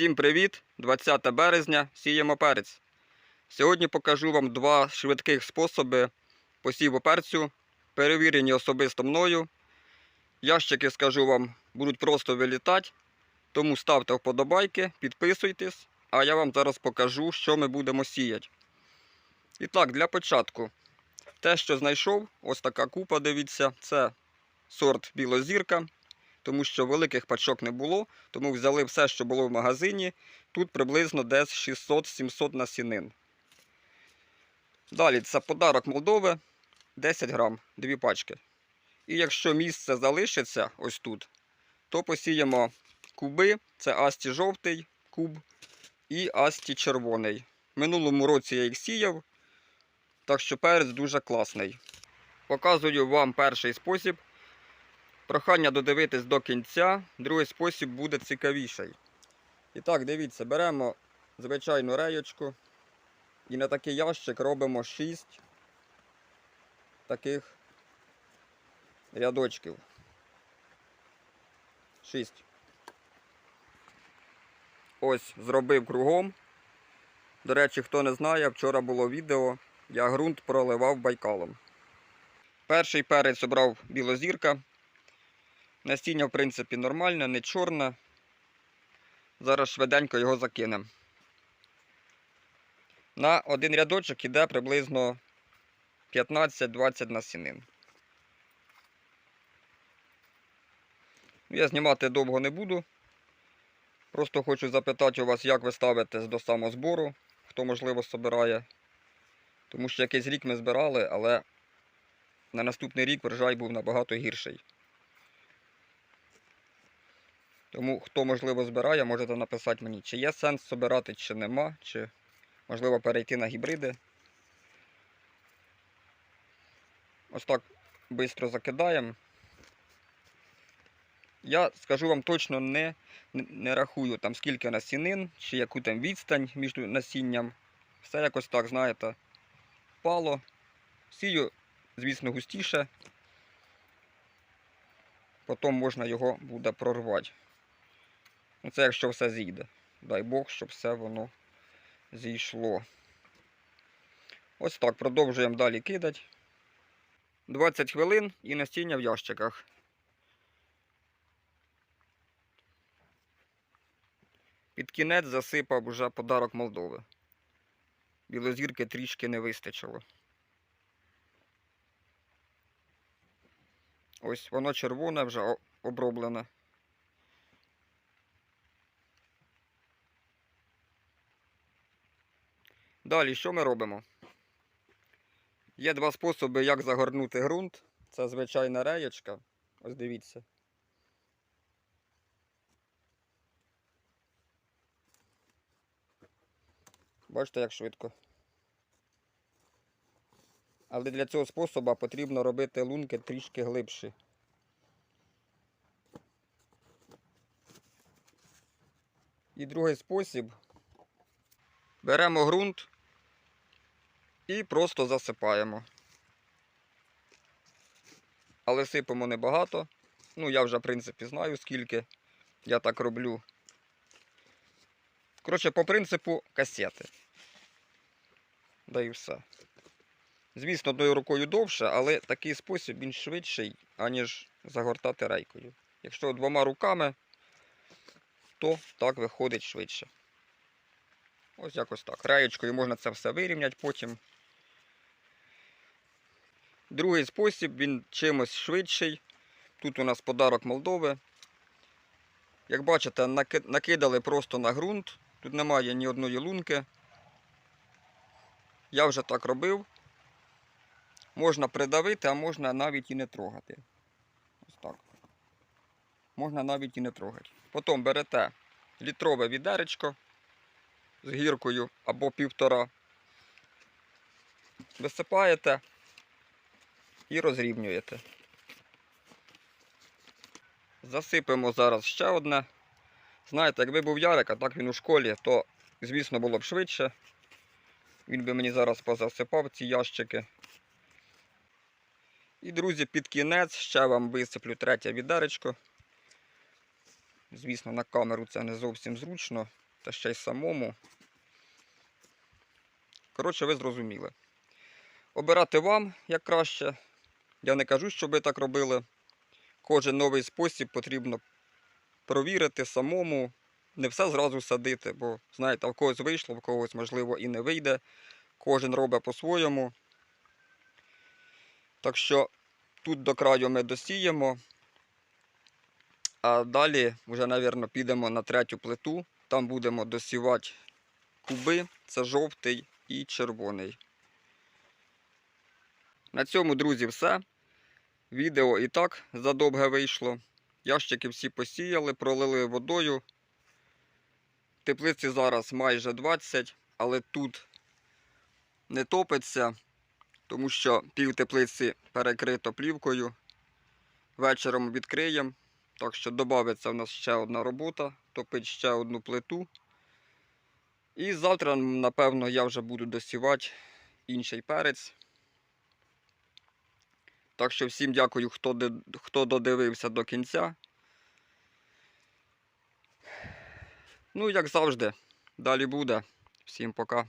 Всім привіт! 20 березня сіємо перець. Сьогодні покажу вам два швидких способи посіву перцю, перевірені особисто мною. Ящики, скажу вам, будуть просто вилітати, тому ставте вподобайки, підписуйтесь, а я вам зараз покажу, що ми будемо сіяти. І так, для початку, те, що знайшов, ось така купа, дивіться, це сорт білозірка тому що великих пачок не було, тому взяли все, що було в магазині. Тут приблизно десь 600-700 насінин. Далі це подарок Молдови 10 грам, дві пачки. І якщо місце залишиться ось тут, то посіємо куби, це Асті жовтий куб і Асті червоний. Минулому році я їх сіяв, так що перець дуже класний. Показую вам перший спосіб. Прохання додивитись до кінця, другий спосіб буде цікавіший. І так, дивіться, беремо звичайну реєчку і на такий ящик робимо 6 таких рядочків. 6. Ось зробив кругом. До речі, хто не знає, вчора було відео, я ґрунт проливав байкалом. Перший перець обрав білозірка. Насіння, в принципі, нормальне, не чорне. Зараз швиденько його закинемо. На один рядочок іде приблизно 15-20 насінин. Я знімати довго не буду. Просто хочу запитати у вас, як ви ставитесь до самозбору, хто, можливо, собирає. Тому що якийсь рік ми збирали, але на наступний рік врожай був набагато гірший. Тому, хто, можливо, збирає, можете написати мені, чи є сенс збирати, чи нема, чи можливо перейти на гібриди. Ось так швидко закидаємо. Я скажу вам точно не, не, рахую там скільки насінин, чи яку там відстань між насінням. Все якось так, знаєте, впало. Сію, звісно, густіше. Потім можна його буде прорвати. Ну, це якщо все зійде. Дай Бог, щоб все воно зійшло. Ось так, продовжуємо далі кидати. 20 хвилин і настіння в ящиках. Під кінець засипав уже подарок Молдови. Білозірки трішки не вистачило. Ось воно червоне вже оброблене. Далі, що ми робимо? Є два способи, як загорнути ґрунт. Це звичайна реєчка. Ось дивіться. Бачите, як швидко. Але для цього способу потрібно робити лунки трішки глибші. І другий спосіб. Беремо ґрунт і просто засипаємо. Але сипемо небагато. Ну, я вже, в принципі, знаю, скільки я так роблю. Коротше, по принципу касети. Да і все. Звісно, одною рукою довше, але такий спосіб він швидший, аніж загортати рейкою. Якщо двома руками, то так виходить швидше. Ось якось так. Раєчкою можна це все вирівняти потім. Другий спосіб, він чимось швидший. Тут у нас подарок Молдови. Як бачите, накидали просто на ґрунт. Тут немає ні одної лунки. Я вже так робив. Можна придавити, а можна навіть і не трогати. Ось так. Можна навіть і не трогати. Потім берете літрове відеречко з гіркою або півтора. Висипаєте і розрівнюєте. Засипемо зараз ще одне. Знаєте, якби був Ярик, а так він у школі, то, звісно, було б швидше. Він би мені зараз позасипав ці ящики. І, друзі, під кінець ще вам висиплю третє відеречко. Звісно, на камеру це не зовсім зручно. та ще й самому. Коротше, ви зрозуміли. Обирати вам як краще. Я не кажу, щоб ви так робили. Кожен новий спосіб потрібно провірити самому. Не все зразу садити, бо, знаєте, в когось вийшло, в когось, можливо, і не вийде. Кожен робить по-своєму. Так що тут до краю ми досіємо. А далі вже, мабуть, підемо на третю плиту. Там будемо досівати куби. Це жовтий і червоний. На цьому, друзі, все. Відео і так задовге вийшло. Ящики всі посіяли, пролили водою. Теплиці зараз майже 20, але тут не топиться, тому що пів теплиці перекрито плівкою. Вечором відкриємо. Так що додається в нас ще одна робота, топить ще одну плиту. І завтра, напевно, я вже буду досівати інший перець. Так що всім дякую, хто, хто додивився до кінця. Ну, як завжди, далі буде. Всім пока.